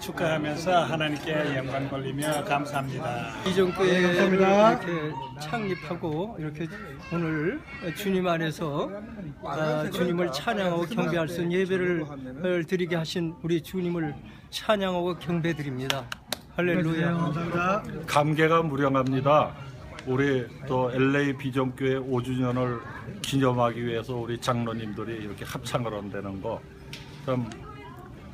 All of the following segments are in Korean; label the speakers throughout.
Speaker 1: 축하하면서 하나님께 영광 돌리며 감사합니다.
Speaker 2: 이정교회
Speaker 1: 감사합니다.
Speaker 2: 이렇게 창립하고 이렇게 오늘 주님 안에서 아, 주님을 찬양하고 경배할 수 있는 예배를 드리게 하신 우리 주님을 찬양하고 경배드립니다. 할렐루야.
Speaker 1: 감사합니다.
Speaker 3: 감개가 무량합니다. 우리 또 LA 비전교회 5주년을 기념하기 위해서 우리 장로님들이 이렇게 합창을 한다는 거 참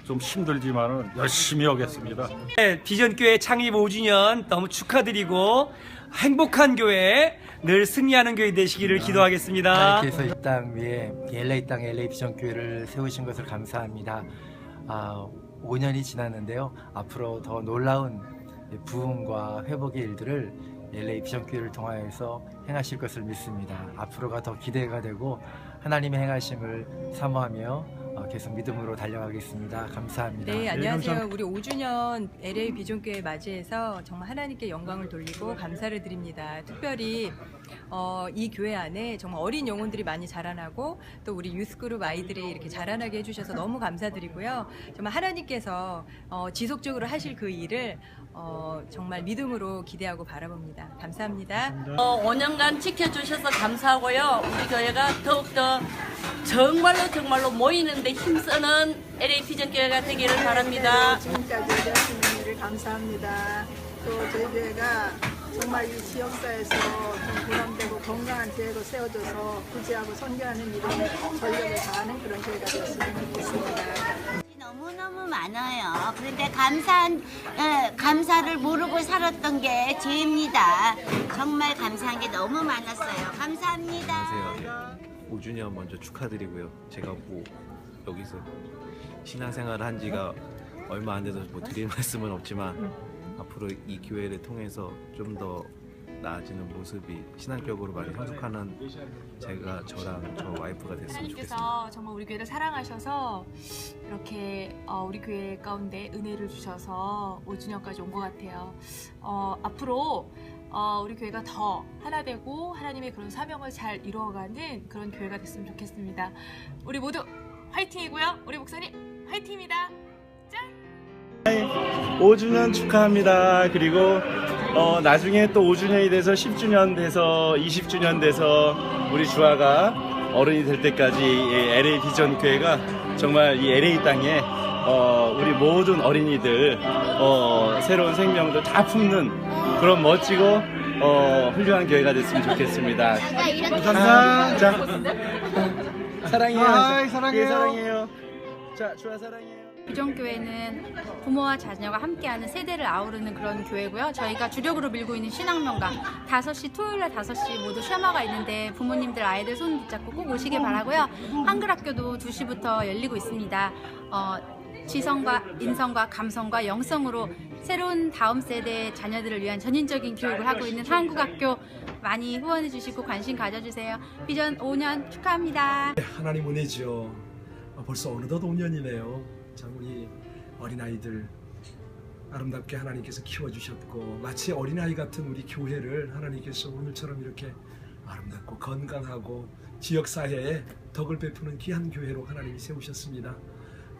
Speaker 3: 좀 힘들지만은 열심히 하겠습니다.
Speaker 4: 네, 비전교회 창립 5주년 너무 축하드리고 행복한 교회 늘 승리하는 교회 되시기를 기도하겠습니다.
Speaker 5: 하나님께서 이 땅 위에 LA 땅 LA 비전 교회를 세우신 것을 감사합니다. 아, 5년이 지났는데요. 앞으로 더 놀라운 부흥과 회복의 일들을 LA 비전 교회를 통하여서 행하실 것을 믿습니다. 앞으로가 더 기대가 되고 하나님의 행하심을 사모하며 어, 계속 믿음으로 달려가겠습니다. 감사합니다.
Speaker 6: 네, 안녕하세요. 우리 5주년 LA 비전교회 맞이해서 정말 하나님께 영광을 돌리고 감사를 드립니다. 특별히 어, 이 교회 안에 정말 어린 영혼들이 많이 자라나고 또 우리 유스그룹 아이들이 이렇게 자라나게 해주셔서 너무 감사드리고요. 정말 하나님께서 어, 지속적으로 하실 그 일을 어, 정말 믿음으로 기대하고 바라봅니다. 감사합니다.
Speaker 7: 어, 5년간 지켜주셔서 감사하고요. 우리 교회가 더욱더 정말로 정말로 모이는데 힘쓰는 LA 피전교회가 되기를 바랍니다.
Speaker 8: 지금까지 해주신 일을 감사합니다. 또 저희 교회가 정말 이 지역사에서 좀 보람되고 건강한 교회로 세워져서 구제하고 선교하는 일에 전력을 다하는 그런 교회가 되었으면 좋겠습니다.
Speaker 9: 너무너무 많아요. 그런데 감사한, 에, 감사를 모르고 살았던 게 죄입니다. 정말 감사한 게 너무 많았어요. 감사합니다.
Speaker 10: 안녕하세요. 5주년 먼저 축하드리고요. 제가 뭐 여기서 신앙생활을 한 지가 얼마 안 돼서 뭐 드릴 말씀은 없지만 앞으로 이 교회를 통해서 좀 더 나아지는 모습이 신앙적으로 많이 성숙하는 제가 저랑 저 와이프가 됐으면 좋겠습니다.
Speaker 11: 하나님께서 정말 우리 교회를 사랑하셔서 이렇게 어, 우리 교회 가운데 은혜를 주셔서 5주년까지 온 것 같아요. 어, 앞으로 어, 우리 교회가 더 하나 되고 하나님의 그런 사명을 잘 이루어가는 그런 교회가 됐으면 좋겠습니다. 우리 모두 화이팅이고요. 우리 목사님 화이팅입니다. 짠!
Speaker 1: 5주년 축하합니다. 그리고 어, 나중에 또 5주년이 돼서 10주년 돼서 20주년 돼서 우리 주아가 어른이 될 때까지 이 LA 비전 교회가 정말 이 LA 땅에 어, 우리 모든 어린이들 어, 새로운 생명들 다 품는 그런 멋지고 어, 훌륭한 교회가 됐으면 좋겠습니다. 감사합니다. 자, 사랑해요. 사랑해요. 사랑해요. 자, 주아 사랑해요.
Speaker 12: 비전교회는 부모와 자녀가 함께하는 세대를 아우르는 그런 교회고요. 저희가 주력으로 밀고 있는 신앙명가 5시 토요일날 5시 모두 쉐마가 있는데 부모님들 아이들 손 붙잡고 꼭 오시길 바라고요. 한글학교도 2시부터 열리고 있습니다. 어, 지성과 인성과 감성과 영성으로 새로운 다음 세대 자녀들을 위한 전인적인 교육을 하고 있는 한국학교 많이 후원해 주시고 관심 가져주세요. 비전 5년 축하합니다.
Speaker 13: 하나님 은혜죠. 아, 벌써 어느덧 5년이네요. 참 우리 어린아이들 아름답게 하나님께서 키워주셨고 마치 어린아이 같은 우리 교회를 하나님께서 오늘처럼 이렇게 아름답고 건강하고 지역사회에 덕을 베푸는 귀한 교회로 하나님이 세우셨습니다.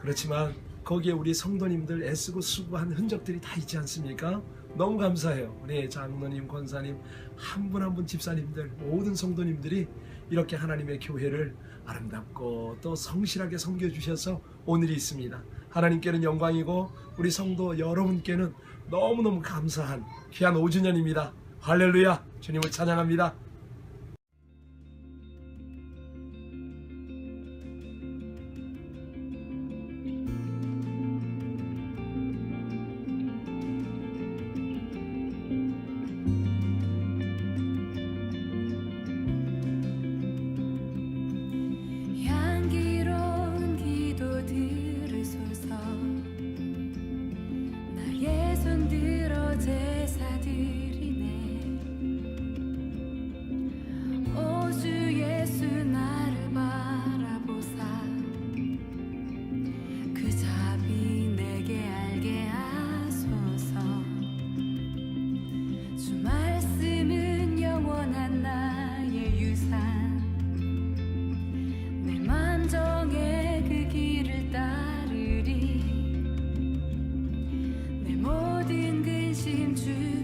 Speaker 13: 그렇지만 거기에 우리 성도님들 애쓰고 수고한 흔적들이 다 있지 않습니까? 너무 감사해요. 우리 장로님, 권사님, 한분 한분 집사님들, 모든 성도님들이 이렇게 하나님의 교회를 아름답고 또 성실하게 섬겨주셔서 오늘이 있습니다. 하나님께는 영광이고 우리 성도 여러분께는 너무너무 감사한 귀한 5주년입니다. 할렐루야! 주님을 찬양합니다.
Speaker 14: 진심 주께서